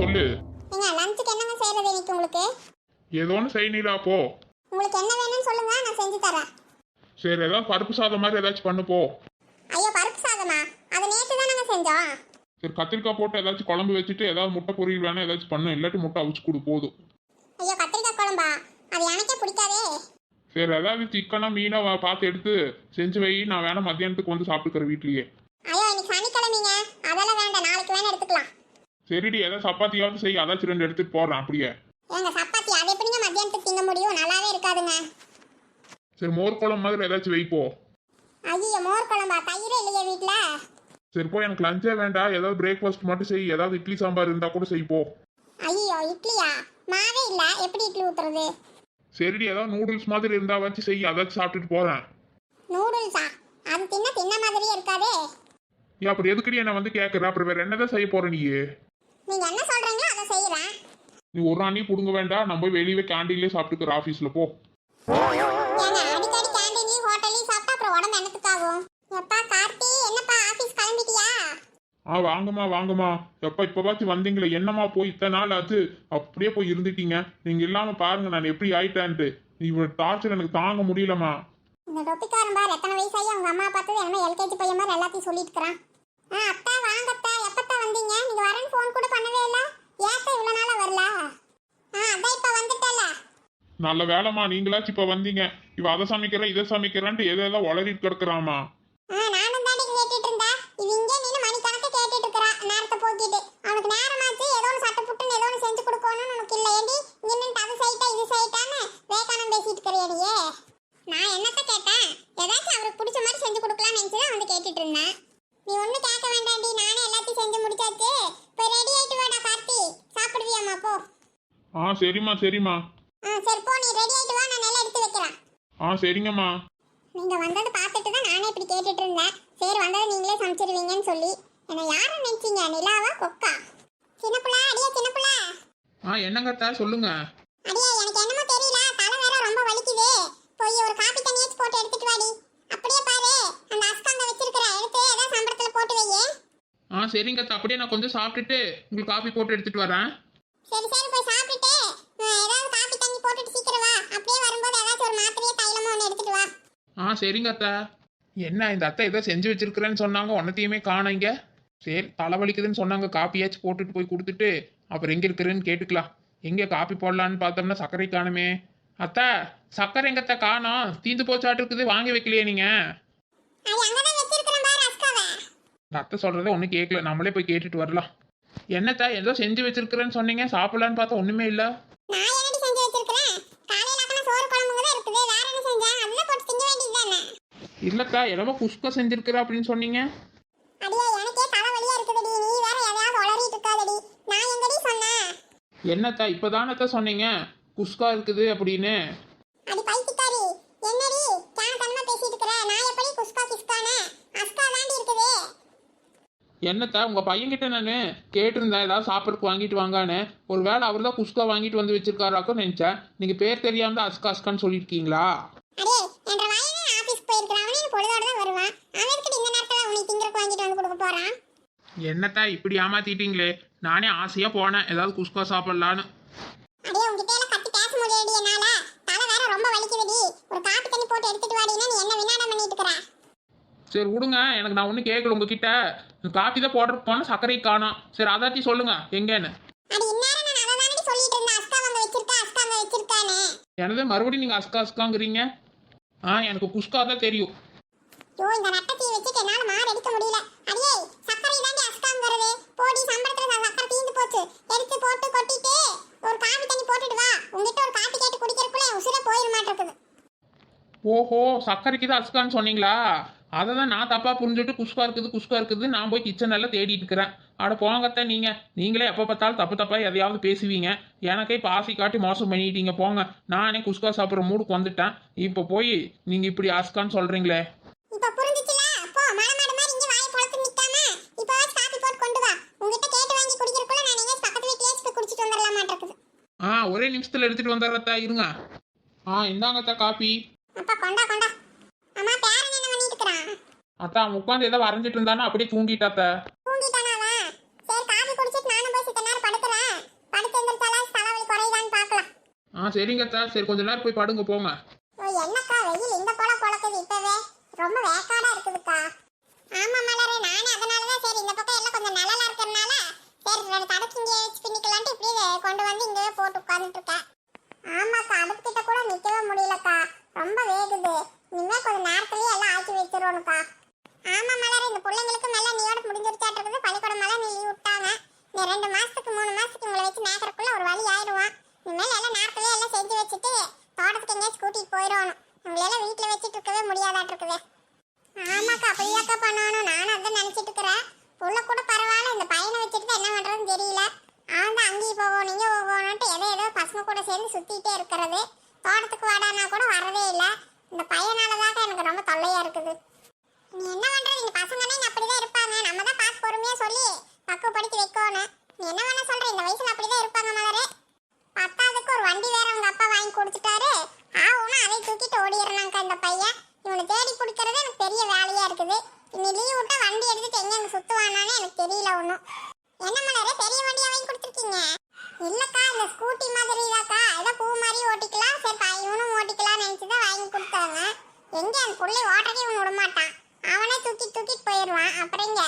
சொல்லு. ஏங்க லஞ்சுக்கு என்னங்க செய்யறது இன்னைக்கு உங்களுக்கு? ஏதோ ஒன்று செய்யணிலா போ. உங்களுக்கு என்ன வேணும்னு சொல்லுங்க நான் செஞ்சு தரேன். சரி ஏதாவது பருப்பு சாதம் மாதிரி ஏதாச்சும் பண்ணு போ. ஐயோ பருப்பு சாதமா? அது நேற்று தானங்க செஞ்சோம். சரி கத்திரிக்காய் போட்டு ஏதாச்சும் குழம்பு வச்சுட்டு ஏதாவது முட்டை பொரியல் வேணா ஏதாச்சும் பண்ணு இல்லாட்டி முட்டை அவிச்சு கொடு போதும். ஐயோ கத்திரிக்காய் குழம்பா? அது எனக்கே பிடிக்காதே. சரி ஏதாவது சிக்கனா மீனா பார்த்து எடுத்து செஞ்சு வை நான் வேணா மத்தியானத்துக்கு வந்து சாப்பிட்டுக்கிறேன் வீட்லயே ஐயோ இன்னைக்கு சனிக்கிழமைங்க அதெல்லாம் வேண்டாம் நாளைக்கு வேணா எடுத்துக்கலாம் சரிடி ஏதாவது சப்பாத்தியாவது செய். அதாச்சும் ரெண்டு எடுத்துட்டு போறேன் அப்படியே. ஏங்க சப்பாத்தி அது எப்படிங்க மத்தியானத்துக்கு திங்க முடியும்? நல்லாவே இருக்காதுங்க. சரி மோர் குழம்பு மாதிரி ஏதாச்சும் வைப்போ ஐயோ மோர் குழம்பா? தயிரே இல்லையே வீட்ல? சரி போ எனக்கு லஞ்சே வேண்டாம் ஏதாவது பிரேக்ஃபாஸ்ட் மட்டும் செய். ஏதாவது இட்லி சாம்பார் இருந்தா கூட செய் போ. ஐயோ இட்லியா? மாவே இல்ல. எப்படி இட்லி ஊத்துறது? சரிடி ஏதாவது நூடுல்ஸ் மாதிரி இருந்தா வச்சு செய். அதாச்சும் சாப்பிட்டுட்டு போறேன். நூடுல்ஸா அது தின்ன தின்ன மாதிரியே இருக்காதே. ஏன் அப்புறம் எதுக்கடி என்ன வந்து கேட்குற அப்புறம் வேற என்னதான் செய்ய போற நீ நீங்க என்ன சொல்றீங்களோ அதை செய்யறேன் நீ ஒரு நாளையும் புடுங்க வேண்டாம். நம்ம போய் வெளியே கேண்டீன்லேயே சாப்பிட்டுக்கிற ஆஃபீஸில் போ. ஏங்க அடிக்கடி கேண்டீன்லயும் ஹோட்டல்லையும் சாப்பிட்டா அப்புறம் உடம்பு என்னத்துக்காகும் எப்பா கார்த்தி என்னப்பா ஆபீஸ் கிளம்பிட்டியா? ஆ வாங்கம்மா வாங்கம்மா. எப்போ இப்போவாச்சும் வந்தீங்களே என்னம்மா போய் இத்தனை நாள் ஆச்சு? அப்படியே போய் இருந்துட்டீங்க. நீங்கள் இல்லாமல் பாருங்க நான் எப்படி ஆயிட்டேன்ட்டு. இவ்வளோ டார்ச்சர் எனக்கு தாங்க முடியலம்மா. இந்த தொப்பிக்காரன் பார் எத்தனை வயசாகி அவங்க அம்மா பார்த்தது என்ன எல்கேஜி பையன் மாதிரி எல்லாத்தையும் சொல்லிட்டு இருக்கிறான். ஆ அத்தா வாங்க வந்தீங்க? நீங்க வரேன்னு ஃபோன் கூட பண்ணவே இல்ல. ஏத்த இவ்வளவு நாளா வரல? ஆ அதான் இப்ப வந்துட்டல நல்ல வேலைம்மா நீங்களாச்சும் இப்போ வந்தீங்க. இவ அதை சமைக்கிறேன் இதை சமைக்கிறேன்ட்டு எதை எல்லாம் உளறிட்டு கிடக்குறாமா ஆ நானும் தாண்டி கேட்டுட்டு இருந்தா இது இங்கே நின்று மணிக்கணக்கு கேட்டுட்டு இருக்கிறா நேரத்தை போக்கிட்டு. அவனுக்கு நேரமாச்சு ஏதோ ஒன்று சட்டை புட்டுன்னு ஏதோ ஒன்று செஞ்சு கொடுக்கணும்னு உனக்கு இல்லை. ஏண்டி இங்கே நின்று அது சைட்டா இது சைட்டான்னு வேக்கானம் பேசிட்டு இருக்கிறியடியே நான் என்னத்த கேட்டேன்? ஏதாச்சும் அவருக்கு பிடிச்ச மாதிரி செஞ்சு கொடுக்கலாம்னு நினச்சி தான் வந்து கேட்டுட்டு இருந்தேன். நீ ஒன்றும் கேட்க வேண்டாம்டி. நானே முடிச்சாச்சு இப்போ ரெடி ஆயிட்டு வாடா கார்த்தி. சாப்பிடுவியாம்மா போ. ஆ சரிம்மா சரிம்மா. ஆ சரி போ நீ ரெடி ஆயிட்டு வா நான் நல்லா எடுத்து வைக்கிறேன். ஆ சரிங்கம்மா. நீங்க வந்தது பார்த்துட்டு தான் நானே இப்படி கேட்டுட்டு இருந்தேன். சரி வந்தது நீங்களே சமைச்சிருவீங்கன்னு சொல்லி. என்ன யாரை நினைச்சீங்க? நிலாவா கொக்கா? சின்ன புள்ள அடியே சின்ன புள்ள. ஆ என்னங்கத்தா சொல்லுங்க. அடியே எனக்கு என்னமோ தெரியல தலை வேற ரொம்ப வலிக்குது போய் ஒரு காப்பி தண்ணியாச்சும் போட்டு எடுத்துட்டு வாடி அப்படியே பாரு அந்த அஸ்காங்க வச்சிருக்கிற எடுத்து ஏதாவது சம்பளத்துல போட்டு வையே ஆ சரிங்கத்தா அப்படியே நான் கொஞ்சம் சாப்பிட்டுட்டு உங்களுக்கு காஃபி போட்டு எடுத்துட்டு வரேன். சரி சரி போய் சாப்பிட்டுட்டு ஆ, ஏதாவது காப்பி தண்ணி போட்டுட்டு சீக்கிரம் வா. அப்படியே வரும்போது ஏதாச்சும் ஒரு மாத்திரையோ தைலமோ ஒன்று எடுத்துட்டு வா. ஆ சரிங்க அத்தா. என்ன இந்த அத்தை ஏதோ செஞ்சு வச்சிருக்கிறேன்னு சொன்னாங்க உன்னத்தையுமே காணீங்க. சரி தலைவலிக்குதுன்னு சொன்னாங்க காப்பியாச்சும் போட்டுட்டு போய் கொடுத்துட்டு அப்புறம் எங்கே இருக்கிறேன்னு கேட்டுக்கலாம். எங்கே காப்பி போடலான்னு பார்த்தோம்னா சர்க்கரை காணுமே. அத்தா சர்க்கரை எங்கத்தா காணோம்? தீந்து போச்சாட்டு இருக்குது வாங்கி வைக்கலையே நீங்கள் அது அங்கதான் இந்த அத்தை சொல்கிறத ஒன்றும் கேட்கல நம்மளே போய் கேட்டுட்டு வரலாம். என்னத்தா ஏதோ செஞ்சு வச்சிருக்கிறேன்னு சொன்னீங்க. சாப்பிடலான்னு பார்த்தா ஒன்றுமே இல்லை. இல்லைத்தா என்னமோ குஸ்கா செஞ்சிருக்கிற அப்படின்னு சொன்னீங்க. என்னத்தா இப்போதானத்தா சொன்னீங்க? குஸ்கா இருக்குது அப்படின்னு அடி பைத்தியக்காரி என்னடி கேன தன்மை பேசிட்டு இருக்கிற நான் எப்படி குஸ்கா கிஸ்கானே அஸ்கா தாண்டி இருக்குது என்னத்தா உங்கள் பையன்கிட்ட நான் கேட்டிருந்தேன் ஏதாவது சாப்பிட்றதுக்கு வாங்கிட்டு வாங்கான்னு. ஒரு வேளை அவர் தான் குஸ்கா வாங்கிட்டு வந்து வச்சிருக்காராக்கும் நினச்சேன். நீங்கள் பேர் தெரியாம தான் அஸ்கா அஸ்கான்னு சொல்லியிருக்கீங்களா? என்னத்தா இப்படி ஏமாத்திட்டீங்களே. நானே ஆசையாக போனேன். ஏதாவது குஸ்கா சாப்பிட்லான்னு அடே உங்ககிட்ட எல்லாம் கத்தி பேச முடியடி என்னால தலை வேற ரொம்ப வலிக்குதுடி ஒரு காப்பி தண்ணி போட்டு எடுத்துட்டு வாடினா நீ என்ன வினாடம் பண்ணிட்டு இருக்கிற சரி விடுங்க. எனக்கு நான் ஒன்றும் கேட்கல உங்ககிட்ட. காப்பி தான் போடுறதுக்கு போனால் சர்க்கரை காணோம். சரி அதாச்சும் சொல்லுங்க எங்கேன்னு? எனது மறுபடியும் நீங்கள் அஸ்கா அஸ்காங்கிறீங்க? ஆ எனக்கு குஸ்கா தான் தெரியும். போட்டு ஒரு காபி தண்ணி போட்டுட்டு வா. உங்ககிட்ட ஒரு காபி கேட்டு குடிக்கிறதுக்குள்ள உசுர போயிட மாட்டிருக்குது ஓஹோ சர்க்கரைக்கு தான் அஸ்கான்னு சொன்னீங்களா? அதை தான் நான் தப்பாக புரிஞ்சுட்டு குஸ்கா இருக்குது குஸ்கா இருக்குது. நான் போய் கிச்சன் எல்லாம் தேடிட்டு இருக்கிறேன். அட போங்கத்தான் நீங்கள் நீங்களே எப்போ பார்த்தாலும் தப்பு தப்பாக எதையாவது பேசுவீங்க. எனக்கே இப்போ ஆசை காட்டி மோசம் பண்ணிட்டீங்க. போங்க. நானே குஸ்கா சாப்பிட்ற மூடுக்கு வந்துட்டேன். இப்போ போய் நீங்கள் இப்படி அஸ்கான்னு சொல்கிறீங்களே ஆ ஒரே நிமிஷத்தில் எடுத்துகிட்டு வந்துடுறத்தா இருங்க. ஆ இந்தாங்கத்தா காப்பி கொண்டா கொண்டா. அம்மா பேரன் என்ன பண்ணிட்டு இருக்கிறான் அத்தா அவன் உட்காந்து ஏதோ வரைஞ்சிட்டு இருந்தானா? அப்படியே தூங்கிட்டாத்த தூங்கிட்டானா அவன் சரி காபி குடிச்சிட்டு நானும் போய் சித்த நேரம் படுக்கிறேன். ஆ சரிங்க அத்தா. சரி கொஞ்ச நேரம் போய் படுங்க போங்க. ஓ என்னக்கா வெயில் இந்த போல பொழக்குது இப்பவே. ரொம்ப வேக்காடா இருக்குதுக்கா. ஆமா மலரே நானே அதனால தான் சரி இந்த பக்கம் எல்லாம் கொஞ்சம் நிழலா இருக்கறனால சரி ரெண்டு தடுப்பு இங்கே வச்சு பின்னிக்கலான்ட்டு இப்படியே கொண்டு வந்து இங்கவே போட்டு உட்காந்துட்டு இருக்கேன். ஆமாக்கா அடுப்புக்கிட்ட கூட வேகுது இனிமே கொஞ்சம் நேரத்துலயே எல்லாம் ஆக்கி வச்சிருவோம்ப்பா. ஆமா மலர் இந்த பிள்ளைங்களுக்கு மேல நீயோட முடிஞ்சிருச்சாட்டு இருக்குது பள்ளிக்கூடம் மேல நீ லீவ் விட்டாங்க. இந்த ரெண்டு மாசத்துக்கு உங்களை வச்சு மேய்க்கறதுக்குள்ள ஒரு வழி ஆயிடுவான் இனிமேல் எல்லாம் நேரத்துலயே எல்லாம் செஞ்சு வச்சுட்டு தோட்டத்துக்கு எங்கேயாச்சும் கூட்டிட்டு போயிடணும் நம்மளால வீட்டுல வச்சுட்டு இருக்கவே முடியாதாட்டு இருக்குது ஆமாக்கா அப்படியாக்கா பண்ணணும் நானும் அதான் நினைச்சிட்டு இருக்கிறேன் புள்ள கூட பரவாயில்ல இந்த பையனை வச்சுட்டு தான் என்ன பண்றதுன்னு தெரியல அவன் தான் அங்கேயும் போகணும் இங்கே போகணும்ட்டு ஏதோ ஏதோ பசங்க கூட சேர்ந்து சுத்திட்டே இருக்கிறது தோட்டத்துக்கு வாடானா கூட வரதே இல்லை இந்த பையனால தான் எனக்கு ரொம்ப தொல்லையா இருக்குது நீ என்ன பண்றது இந்த பசங்கனே இங்க அப்படிதான் இருப்பாங்க நம்ம தான் பார்த்து பொறுமையா சொல்லி பக்குவப்படுத்தி வைக்கணும் நீ என்ன பண்ண சொல்ற இந்த வயசுல அப்படிதான் இருப்பாங்க மலரே பத்தாவதுக்கு ஒரு வண்டி வேற உங்க கொடுத்துட்டாரு. ஆவுனா அதை தூக்கிட்டு ஓடிடுறாங்க இந்த பையன். இவனை தேடி பிடிக்கிறது எனக்கு பெரிய வேலையா இருக்குது. இனி லீவ் விட்டா வண்டி எடுத்துட்டு எங்க அங்க சுத்துவானான்னு எனக்கு தெரியல ஒன்றும் என்ன மலரே பெரிய வண்டியா வாங்கி கொடுத்துருக்கீங்க? இல்லக்கா இந்த ஸ்கூட்டி மாதிரி தாக்கா. ஏதோ பூ மாதிரி ஓட்டிக்கலாம். சரி பையனும் ஓட்டிக்கலாம்னு ஓட்டிக்கலாம் நினைச்சுதான் வாங்கி கொடுத்தாங்க. எங்க அந்த புள்ளை ஓட்டவே இவன் விட மாட்டான் அவனே தூக்கி தூக்கிட்டு போயிடுவான். அப்புறங்க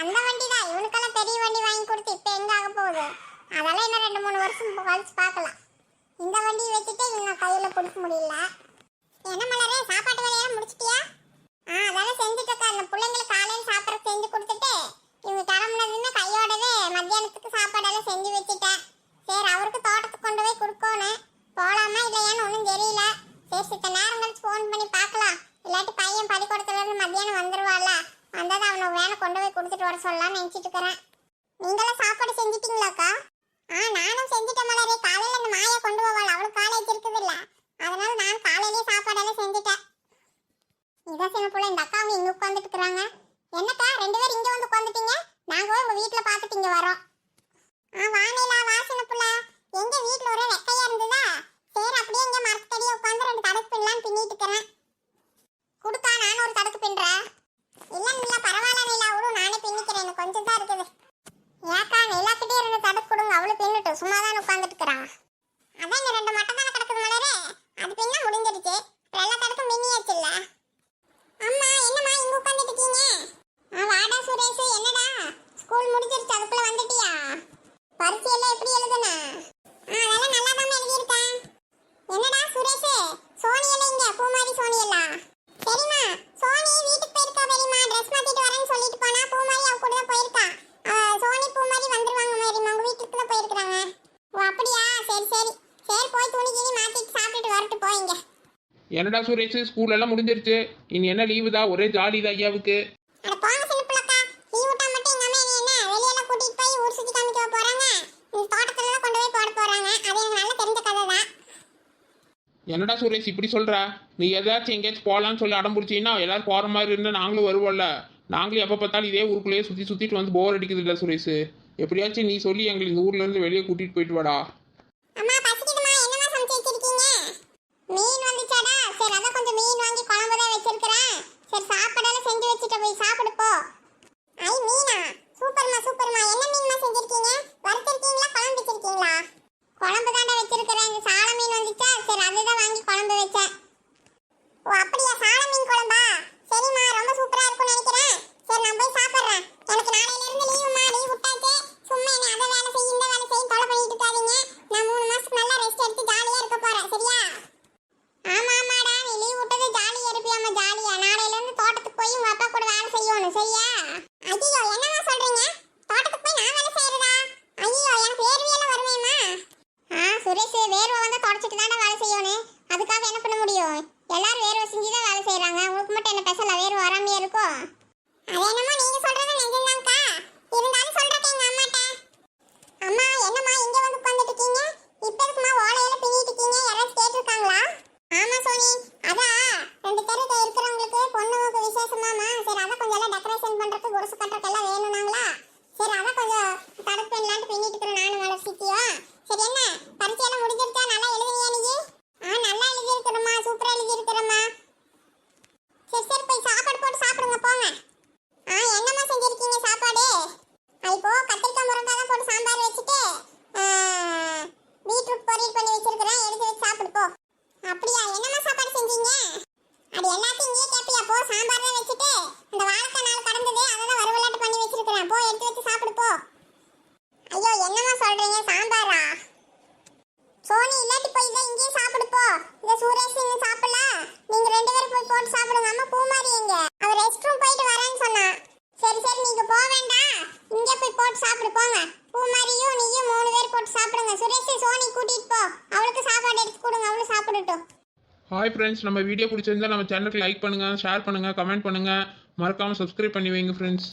அந்த வண்டி தான் இவனுக்கெல்லாம் பெரிய வண்டி வாங்கி கொடுத்து இப்போ எங்க ஆக போகுது? அதெல்லாம் இன்னும் ரெண்டு மூணு வருஷம் கழிச்சு பார்க்கலாம். இந்த வண்டியை வச்சுட்டு இவங்க கையில் பிடிக்க முடியல. என்ன மலரே சாப்பாட்டு வேலையெல்லாம் முடிச்சிட்டியா? ஆ அதெல்லாம் செஞ்சுட்டக்கா அந்த பிள்ளைங்களுக்கு காலையில் சாப்பிட்ற செஞ்சு கொடுத்துட்டு இவங்க கிளம்புனதுமே கையோடவே மத்தியானத்துக்கு சாப்பாடெல்லாம் செஞ்சு வச்சுட்டேன் சரி அவருக்கு தோட்டத்துக்கு கொண்டு போய் கொடுக்கணும் போலாமா இல்லையான்னு ஒன்றும் தெரியல சரி சித்த நேரம் கழிச்சு ஃபோன் பண்ணி பார்க்கலாம் இல்லாட்டி பையன் பள்ளிக்கூடத்துல இருந்து மத்தியானம் வந்துருவாள்ல வந்ததை அவனை வேலை கொண்டு போய் கொடுத்துட்டு வர சொல்லலாம்னு நினச்சிட்டு இருக்கிறேன் நீங்களும் சாப்பாடு செஞ்சிட்டீங்களாக்கா ஆ நானும் செஞ்சுட்டேன் மலரே காலையில இந்த மாயை கொண்டு போவாள் அவளுக்கு காலேஜ் இருக்குது இல்ல அதனால நான் காலையிலேயே சாப்பாடெல்லாம் செஞ்சுட்டேன் இதான் சின்ன பிள்ளை இந்த அக்காவும் இங்க உட்காந்துட்டு இருக்கிறாங்க என்னக்கா ரெண்டு பேரும் இங்க வந்து உட்காந்துட்டீங்க நாங்க போய் உங்க வீட்டுல பார்த்துட்டு இங்க வரோம் ஆ வானிலா வா சின்ன பிள்ளை எங்க வீட்டுல ஒரே வெக்கையா இருந்ததா சரி அப்படியே இங்க மரத்தடியே உட்காந்து ரெண்டு தடுப்பு பின்னலாம் பின்னிட்டு இருக்கிறேன் குடுக்கா நானும் ஒரு தடுப்பு பின்றேன் இல்ல இல்ல பரவாயில்ல நிலா விடு நானே பின்னிக்கிறேன் எனக்கு கொஞ்சம் தான் இருக்குது ஏக்கா நிலாக்கிட்டே ரெண்டு தடுப்பு கொடுங்க அவளும் பின்னுட்டு சும்மா தான் உட்காந்துட்டு இருக்கிறா அதான் இந்த ரெண்டு மட்டும் தானே கிடக்குது மலரே அது பின்ன முடிஞ்சிருச்சு அப்புறம் எல்லா தடுப்பும் மின்னியாச்சு இல்ல அம்மா என்னம்மா இங்க உட்காந்துட்டு இருக்கீங்க ஆ வாடா சுரேஷ் என்னடா ஸ்கூல் முடிஞ்சிருச்சு அதுக்குள்ள வந்துட்டியா பரிசு எல்லாம் எப்படி எழுதுன ஆ அதெல்லாம் நல்லா தான் எழுதியிருக்கேன் என்னடா சுரேஷ் சோனி எல்லாம் இங்க பூமாரி சோனி எல்லாம் சரிம்மா சோனி வீட்டுக்கு போயிருக்கா பெரியம்மா ட்ரெஸ் மாத்திட்டு வரேன்னு சொல்லிட்டு போனா பூமாரி அவ கூட தான் போயிருக்கா அவ சோனி பூமாரி வந்துருவாங்க மேரிம்மா உங்க வீட்டுக்கு தான் போயிருக்காங்க ஓ அப்படியா? சரி சரி. சரி போய் துணி கிணி மாத்திட்டு சாப்பிட்டுட்டு வரட்டு போயிங்க என்னடா சுரேஷ் ஸ்கூல் எல்லாம் முடிஞ்சிருச்சு. இனி என்ன லீவு தான்? ஒரே ஜாலி தான் ஐயாவுக்கு. அட போங்க சின்னப்புலக்கா லீவ் விட்டா மட்டும் எங்க அம்மா என்னை வெளியெல்லாம் கூட்டிட்டு போய் ஊர் சுத்தி காமிக்க போறாங்க? இந்த தோட்டத்துல தான் கொண்டு போய் போட போறாங்க. அது எனக்கு நல்லா தெரிஞ்ச கதை தான். என்னடா சுரேஷ் இப்படி சொல்ற? நீ ஏதாச்சும் எங்கேயாச்சும் போகலான்னு சொல்லி அடம் பிடிச்சின்னா எல்லாரும் போகிற மாதிரி இருந்தால் நாங்களும் வருவோம்ல. நாங்களும் எப்போ பார்த்தாலும் இதே ஊருக்குள்ளேயே சுற்றி சுற்றிட்டு வந்து போர் அடிக்குது இல்லை சுரேஷ். எப்படியாச்சும் நீ சொல்லி எங்களை இந்த ஊர்லேருந்து வெளியே கூட்டிகிட்டு போயிட்டு வாடா. அம்மா மீன் வாங்கி குழம்பு தான் வச்சிருக்கிறேன். சரி சாப்பாடெல்லாம் செஞ்சு வச்சுட்டு போய் சாப்பிடு போ. ஐ மட்டும் என்ன பேசல வேறு வராமையே இருக்கும் அது என்னமோ ஹாய் ஃப்ரெண்ட்ஸ் நம்ம வீடியோ பிடிச்சிருந்தா நம்ம சேனலுக்கு லைக் பண்ணுங்கள் ஷேர் பண்ணுங்கள் கமெண்ட் பண்ணுங்கள் மறக்காமல் சப்ஸ்கிரைப் பண்ணி வைங்க ஃப்ரெண்ட்ஸ்